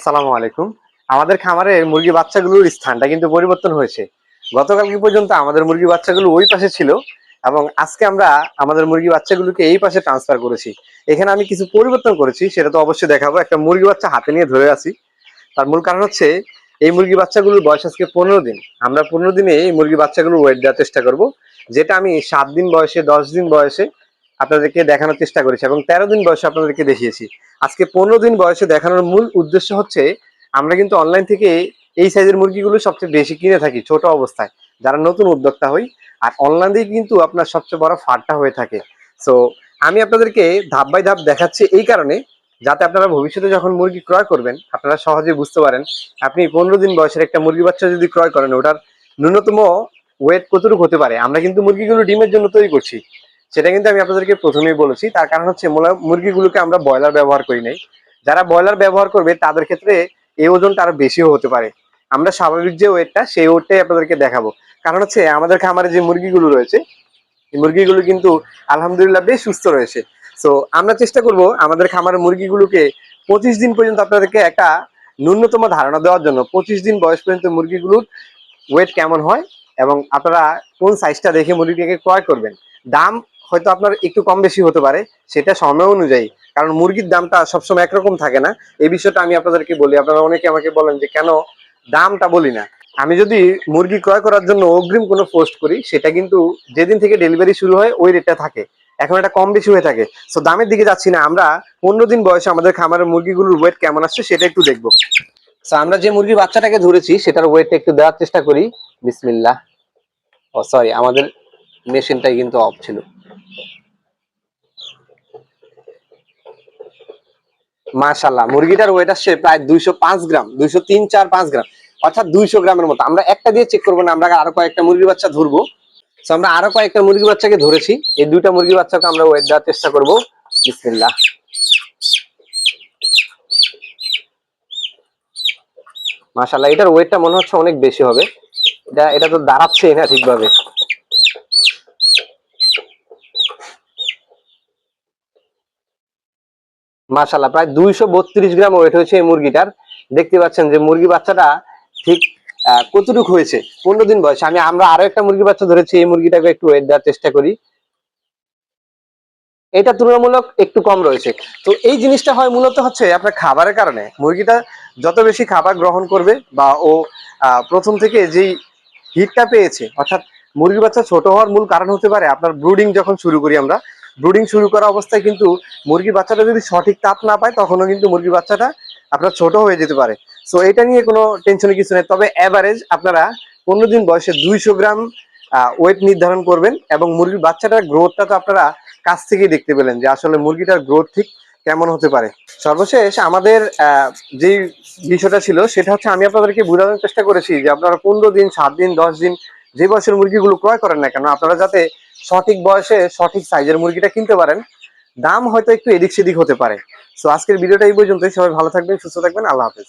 আসসালামু আলাইকুম। আমাদের খামারের মুরগি বাচ্চাগুলোর স্থানটা কিন্তু পরিবর্তন হয়েছে। গতকালকে পর্যন্ত আমাদের মুরগি বাচ্চাগুলো ওই পাশে ছিল এবং আজকে আমরা আমাদের মুরগি বাচ্চাগুলোকে এই পাশে ট্রান্সফার করেছি। এখানে আমি কিছু পরিবর্তন করেছি, সেটা তো অবশ্যই দেখাবো। একটা মুরগি বাচ্চা হাতে নিয়ে ধরে আছি। তার মূল কারণ হচ্ছে, এই মুরগি বাচ্চাগুলোর বয়স আজকে পনেরো দিন। আমরা পনেরো দিনে এই মুরগি বাচ্চাগুলোর ওয়েট দেওয়ার চেষ্টা করব, যেটা আমি সাত দিন বয়সে, দশ দিন বয়সে আপনাদেরকে দেখানোর চেষ্টা করেছি এবং তেরো দিন বয়সে আপনাদেরকে দেখিয়েছি। আজকে পনেরো দিন বয়সে দেখানোর মূল উদ্দেশ্য হচ্ছে, আমরা কিন্তু অনলাইন থেকে এই সাইজের মুরগিগুলো সবচেয়ে বেশি কিনে থাকি ছোট অবস্থায়। যারা নতুন উদ্যোক্তা হই, আর অনলাইন দিয়ে কিন্তু আপনার সবচেয়ে বড় ফাটটা হয়ে থাকে। সো আমি আপনাদেরকে ধাপ বাই ধাপ দেখাচ্ছি এই কারণে, যাতে আপনারা ভবিষ্যতে যখন মুরগি ক্রয় করবেন, আপনারা সহজে বুঝতে পারেন, আপনি পনেরো দিন বয়সের একটা মুরগি বাচ্চা যদি ক্রয় করেন, ওটার ন্যূনতম ওয়েট কতটুকু হতে পারে? আমরা কিন্তু মুরগিগুলো ডিমের জন্য তৈরি করছি। সেটা কিন্তু আমি আপনাদেরকে প্রথমেই বলেছি। তার কারণ হচ্ছে মুরগিগুলোকে আমরা ব্রয়লার ব্যবহার করি নাই। যারা ব্রয়লার ব্যবহার করবে, তাদের ক্ষেত্রে এই ওজনটা আরও বেশিও হতে পারে। আমরা স্বাভাবিক যে ওয়েটটা, সেই ওয়েটটাই আপনাদেরকে দেখাবো। কারণ হচ্ছে আমাদের খামারে যে মুরগিগুলো রয়েছে, এই মুরগিগুলো কিন্তু আলহামদুলিল্লাহ বেশ সুস্থ রয়েছে। তো আমরা চেষ্টা করব আমাদের খামারের মুরগিগুলোকে পঁচিশ দিন পর্যন্ত আপনাদেরকে একটা ন্যূনতম ধারণা দেওয়ার জন্য, পঁচিশ দিন বয়স পর্যন্ত মুরগিগুলোর ওয়েট কেমন হয় এবং আপনারা কোন সাইজটা দেখে মুরগিটাকে ক্রয় করবেন। দাম হয়তো আপনার একটু কম বেশি হতে পারে, সেটা সময় অনুযায়ী। কারণ মুরগির দামটা সবসময় একরকম থাকে না। এই বিষয়টা আমি আপনাদেরকে বলি। আপনারা অনেকে আমাকে বলেন যে, কেন দামটা বলি না? আমি যদি মুরগি ক্রয় করার জন্য অগ্রিম কোনো পোস্ট করি, সেটা কিন্তু যেদিন থেকে ডেলিভারি শুরু হয়, ওই রেটটা থাকে। এখন এটা কম বেশি হয়ে থাকে। সো, দামের দিকে যাচ্ছি না। আমরা পনেরো দিন বয়সে আমাদের খামারের মুরগিগুলোর ওয়েট কেমন আসছে, সেটা একটু দেখব। সো, আমরা যে মুরগি বাচ্চাটাকে ধরেছি, সেটার ওয়েটটা একটু দেওয়ার চেষ্টা করি। বিসমিল্লাহ। ও সরি আমাদের মেশিনটাই কিন্তু অফ ছিল। মাশাল্লাহ মুরগিটার ওয়েট আসছে প্রায় দুইশো পাঁচ গ্রাম, দুইশো তিন চার পাঁচ গ্রাম, অর্থাৎ দুইশো গ্রামের মতো। আমরা একটা দিয়ে চেক করব না, আমরা আরও কয়েকটা মুরগি বাচ্চা ধরবো। তো আমরা আরও কয়েকটা মুরগি বাচ্চাকে ধরেছি, এই দুইটা মুরগি বাচ্চাকে আমরা ওয়েট দেওয়ার চেষ্টা করব। বিসমিল্লাহ। মাশাল্লাহ এটার ওয়েটটা মনে হচ্ছে অনেক বেশি হবে। এটা এটা তো দাঁড়াচ্ছেই না ঠিকভাবে। মাশাল্লাহ প্রায় দুইশো বত্রিশ গ্রাম ওয়েট হয়েছে এই মুরগিটার। দেখতে পাচ্ছেন যে মুরগি বাচ্চাটা ঠিক কতটুকু হয়েছে? পনেরো দিন বয়সে। আমি, আমরা আরও একটা মুরগি বাচ্চা ধরেছি, এই মুরগিটাকে একটু ওয়েট দেওয়ার চেষ্টা করি। এটা তুলনামূলক একটু কম রয়েছে। তো এই জিনিসটা হয় মূলত হচ্ছে আপনার খাবারের কারণে। মুরগিটা যত বেশি খাবার গ্রহণ করবে বা ও প্রথম থেকে যেই হিটটা পেয়েছে, অর্থাৎ মুরগি বাচ্চা ছোট হওয়ার মূল কারণ হতে পারে আপনার ব্রুডিং যখন শুরু করি আমরা ব্রুডিং শুরু করা অবস্থায় কিন্তু মুরগি বাচ্চাটা যদি সঠিক তাপ না পায়, তখনও কিন্তু মুরগি বাচ্চাটা আপনার ছোট হয়ে যেতে পারে। সো এটা নিয়ে কোনো টেনশনের কিছু নেই। তবে অ্যাভারেজ আপনারা পনেরো দিন বয়সে দুইশো গ্রাম ওয়েট নির্ধারণ করবেন এবং মুরগির বাচ্চাটার গ্রোথটা তো আপনারা কাছ থেকেই দেখতে পেলেন যে আসলে মুরগিটার গ্রোথ ঠিক কেমন হতে পারে। সর্বশেষ আমাদের যেই বিষয়টা ছিল, সেটা হচ্ছে আমি আপনাদেরকে বোঝানোর চেষ্টা করেছি যে আপনারা পনেরো দিন, সাত দিন, দশ দিন যে বয়সের মুরগিগুলো ক্রয় করেন না কেন, আপনারা যাতে সঠিক বয়সে সঠিক সাইজের মুরগিটা কিনতে পারেন। দাম হয়তো একটু এদিক সেদিক হতে পারে। সো আজকের ভিডিওটা এই পর্যন্তই। সবাই ভালো থাকবেন, সুস্থ থাকবেন। আল্লাহ হাফেজ।